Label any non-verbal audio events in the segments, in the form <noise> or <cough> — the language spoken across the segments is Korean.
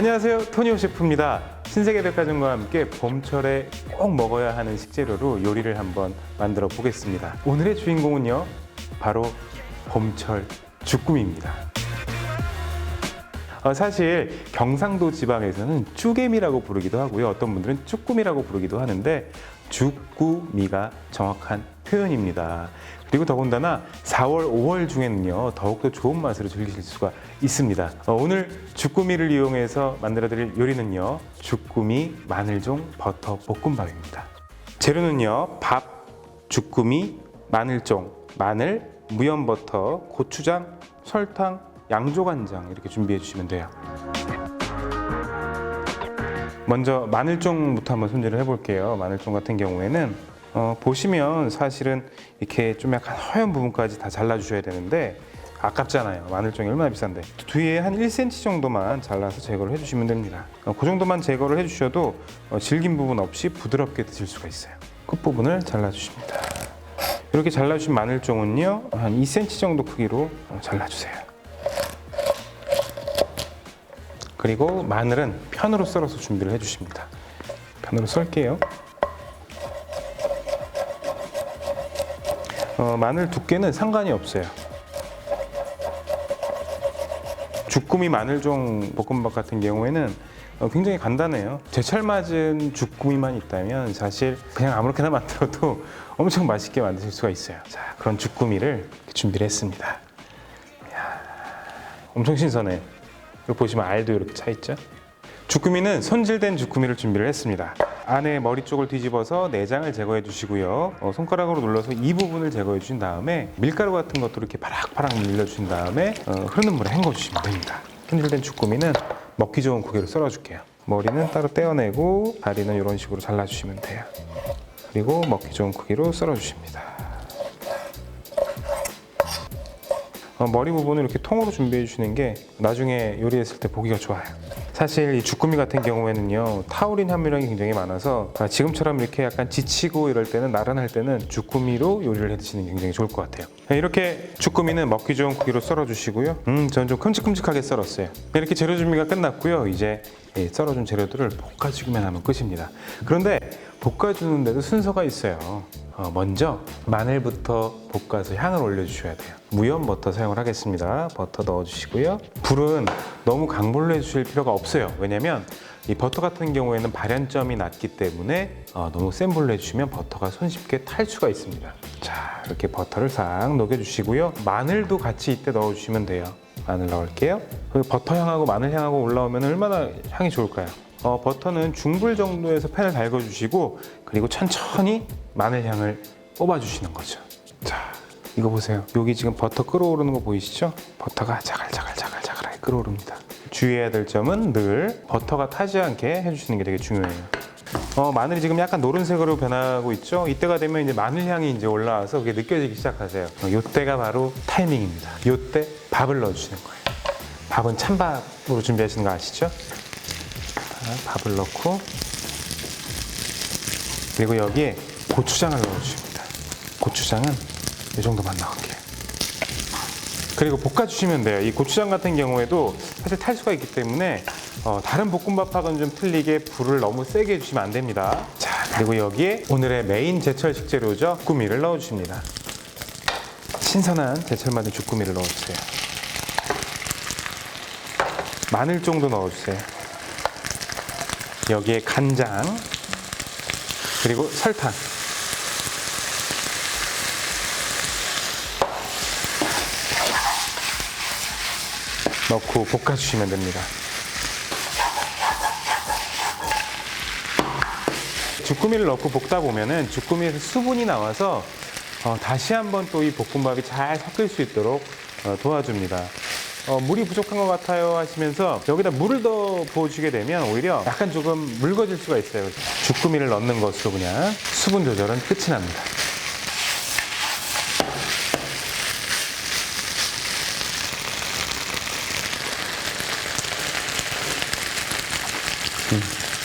안녕하세요. 토니오 셰프입니다. 신세계 백화점과 함께 봄철에 꼭 먹어야 하는 식재료로 요리를 한번 만들어 보겠습니다. 오늘의 주인공은요 바로 봄철 주꾸미입니다. 어, 사실 경상도 지방에서는 쭈개미라고 부르기도 하고요. 어떤 분들은 쭈꾸미라고 부르기도 하는데 주꾸미가 정확한 표현입니다 그리고 더군다나 4월, 5월 중에는요 더욱더 좋은 맛으로 즐기실 수가 있습니다. 어, 오늘 주꾸미를 이용해서 만들어드릴 요리는요 주꾸미 마늘종 버터 볶음밥입니다. 재료는요 밥, 주꾸미, 마늘종, 마늘, 무염 버터, 고추장, 설탕, 양조간장 이렇게 준비해 주시면 돼요. 먼저 마늘종부터 한번 손질을 해볼게요. 마늘종 같은 경우에는 어, 보시면 사실은 이렇게 좀 약간 허연 부분까지 다 잘라주셔야 되는데 아깝잖아요. 마늘종이 얼마나 비싼데. 뒤에 한 1cm 정도만 잘라서 제거를 해주시면 됩니다. 어, 그 정도만 제거를 해주셔도 어, 질긴 부분 없이 부드럽게 드실 수가 있어요. 끝부분을 잘라주십니다. 이렇게 잘라주신 마늘종은요 한 2cm 정도 크기로 어, 잘라주세요. 그리고 마늘은 편으로 썰어서 준비를 해주십니다. 편으로 썰게요. 어, 마늘 두께는 상관이 없어요. 주꾸미 마늘종 볶음밥 같은 경우에는 어, 굉장히 간단해요. 제철 맞은 주꾸미만 있다면 사실 그냥 아무렇게나 <laughs> 만들어도 엄청 맛있게 만드실 수가 있어요. 자, 그런 주꾸미를 준비를 했습니다. 이야, 엄청 신선해요. 여기 보시면 알도 이렇게 차 있죠? 주꾸미는 손질된 주꾸미를 준비를 했습니다. 안에 머리 쪽을 뒤집어서 내장을 제거해 주시고요. 어, 손가락으로 눌러서 이 부분을 제거해 주신 다음에 밀가루 같은 것도 이렇게 바락바락 밀려 주신 다음에 어, 흐르는 물에 헹궈 주시면 됩니다. 손질된 주꾸미는 먹기 좋은 고개로 썰어 줄게요. 머리는 따로 떼어내고 다리는 이런 식으로 잘라 주시면 돼요. 그리고 먹기 좋은 크기로 썰어 주십니다. 어, 머리 부분을 이렇게 통으로 준비해 주시는 게 나중에 요리했을 때 보기가 좋아요. 사실 이 주꾸미 같은 경우에는요 타우린 함유량이 굉장히 많아서 아, 지금처럼 이렇게 약간 지치고 이럴 때는 나른할 때는 주꾸미로 요리를 해 드시는 게 굉장히 좋을 것 같아요. 네, 이렇게 주꾸미는 먹기 좋은 크기로 썰어 주시고요. 음, 저는 좀 큼직큼직하게 썰었어요. 이렇게 재료 준비가 끝났고요. 이제 예, 썰어준 재료들을 볶아주기만 하면 끝입니다. 그런데 볶아주는데도 순서가 있어요. 어, 먼저 마늘부터 볶아서 향을 올려주셔야 돼요. 무염 버터 사용을 하겠습니다. 버터 넣어주시고요. 불은 너무 강불로 해주실 필요가 없어요. 왜냐면 이 버터 같은 경우에는 발연점이 낮기 때문에 어, 너무 센 불로 해주시면 버터가 손쉽게 탈 수가 있습니다. 자, 이렇게 버터를 싹 녹여주시고요. 마늘도 같이 이때 넣어주시면 돼요. 마늘 넣을게요. 그 버터 향하고 마늘 향하고 올라오면 얼마나 향이 좋을까요? 어, 버터는 중불 정도에서 팬을 달궈주시고 그리고 천천히 마늘 향을 뽑아주시는 거죠. 자, 이거 보세요. 여기 지금 버터 끓어오르는 거 보이시죠? 버터가 자글자글자글자글하게 끓어오릅니다. 주의해야 될 점은 늘 버터가 타지 않게 해주시는 게 되게 중요해요. 어, 마늘이 지금 약간 노란색으로 변하고 있죠? 이때가 되면 이제 마늘 향이 이제 올라와서 그게 느껴지기 시작하세요. 어, 이때가 바로 타이밍입니다. 이때 밥을 넣어주시는 거예요. 밥은 찬밥으로 준비하시는 거 아시죠? 자, 밥을 넣고 그리고 여기에 고추장을 넣어주십니다. 고추장은 이 정도만 넣을게요. 그리고 볶아주시면 돼요. 이 고추장 같은 경우에도 사실 탈 수가 있기 때문에 어, 다른 볶음밥하고는 좀 틀리게 불을 너무 세게 해주시면 안 됩니다. 자, 그리고 여기에 오늘의 메인 제철 식재료죠. 주꾸미를 넣어주십니다. 신선한 제철 맞은 주꾸미를 넣어주세요. 마늘 정도 넣어주세요. 여기에 간장 그리고 설탕 넣고 볶아주시면 됩니다. 주꾸미를 넣고 볶다 보면은 주꾸미에서 수분이 나와서 어, 다시 한번 또 이 볶음밥이 잘 섞일 수 있도록 어, 도와줍니다. 어, 물이 부족한 것 같아요 하시면서 여기다 물을 더 부어주게 되면 오히려 약간 조금 묽어질 수가 있어요. 주꾸미를 넣는 것으로 그냥 수분 조절은 끝이 납니다.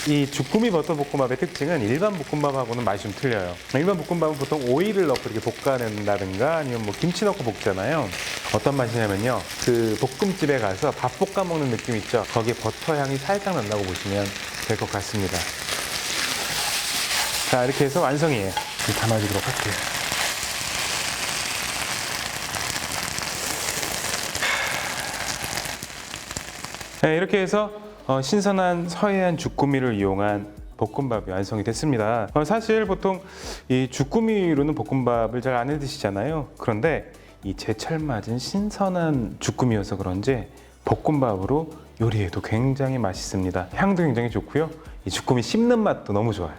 이 주꾸미 버터 볶음밥의 특징은 일반 볶음밥하고는 맛이 좀 틀려요. 일반 볶음밥은 보통 오이를 넣고 이렇게 볶아낸다든가 아니면 뭐 김치 넣고 볶잖아요. 어떤 맛이냐면요. 그 볶음집에 가서 밥 볶아 먹는 느낌 있죠? 거기에 버터 향이 살짝 난다고 보시면 될 것 같습니다. 자, 이렇게 해서 완성이에요. 담아주도록 할게요. 네, 이렇게 해서 어, 신선한 서해안 주꾸미를 이용한 볶음밥이 완성이 됐습니다. 어, 사실 보통 이 주꾸미로는 볶음밥을 잘 안 해 드시잖아요. 그런데 이 제철 맞은 신선한 주꾸미여서 그런지 볶음밥으로 요리해도 굉장히 맛있습니다. 향도 굉장히 좋고요. 이 주꾸미 씹는 맛도 너무 좋아요.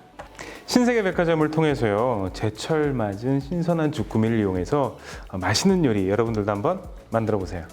신세계 백화점을 통해서요 제철 맞은 신선한 주꾸미를 이용해서 어, 맛있는 요리 여러분들도 한번 만들어 보세요.